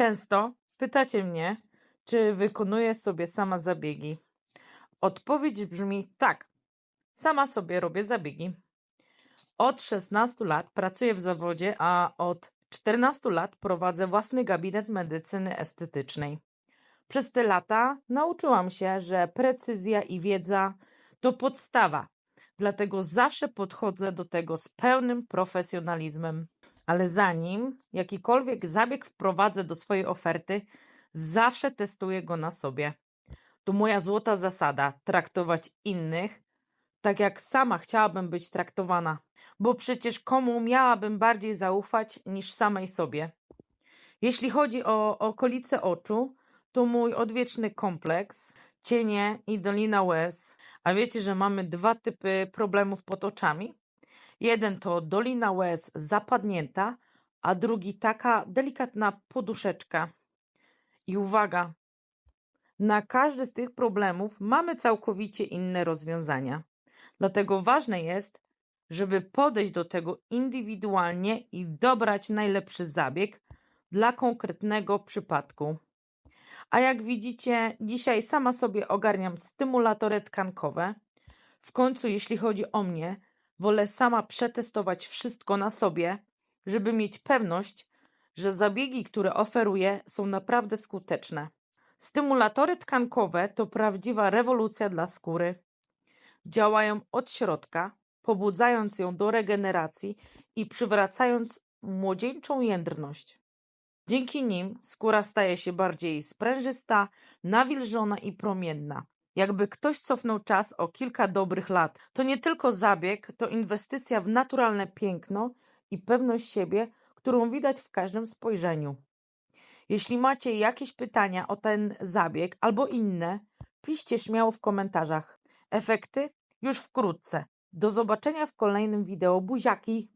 Często pytacie mnie, czy wykonuję sobie sama zabiegi. Odpowiedź brzmi tak. Sama sobie robię zabiegi. Od 16 lat pracuję w zawodzie, a od 14 lat prowadzę własny gabinet medycyny estetycznej. Przez te lata nauczyłam się, że precyzja i wiedza to podstawa, dlatego zawsze podchodzę do tego z pełnym profesjonalizmem. Ale zanim jakikolwiek zabieg wprowadzę do swojej oferty, zawsze testuję go na sobie. To moja złota zasada traktować innych tak, jak sama chciałabym być traktowana, bo przecież komu miałabym bardziej zaufać niż samej sobie. Jeśli chodzi o okolice oczu, to mój odwieczny kompleks, cienie i dolina łez. A wiecie, że mamy dwa typy problemów pod oczami? Jeden to dolina łez zapadnięta, a drugi taka delikatna poduszeczka. I uwaga, na każdy z tych problemów mamy całkowicie inne rozwiązania. Dlatego ważne jest, żeby podejść do tego indywidualnie i dobrać najlepszy zabieg dla konkretnego przypadku. A jak widzicie, dzisiaj sama sobie ogarniam stymulatory tkankowe. W końcu, jeśli chodzi o mnie, wolę sama przetestować wszystko na sobie, żeby mieć pewność, że zabiegi, które oferuję, są naprawdę skuteczne. Stymulatory tkankowe to prawdziwa rewolucja dla skóry. Działają od środka, pobudzając ją do regeneracji i przywracając młodzieńczą jędrność. Dzięki nim skóra staje się bardziej sprężysta, nawilżona i promienna. Jakby ktoś cofnął czas o kilka dobrych lat. To nie tylko zabieg, to inwestycja w naturalne piękno i pewność siebie, którą widać w każdym spojrzeniu. Jeśli macie jakieś pytania o ten zabieg albo inne, piszcie śmiało w komentarzach. Efekty już wkrótce. Do zobaczenia w kolejnym wideo. Buziaki!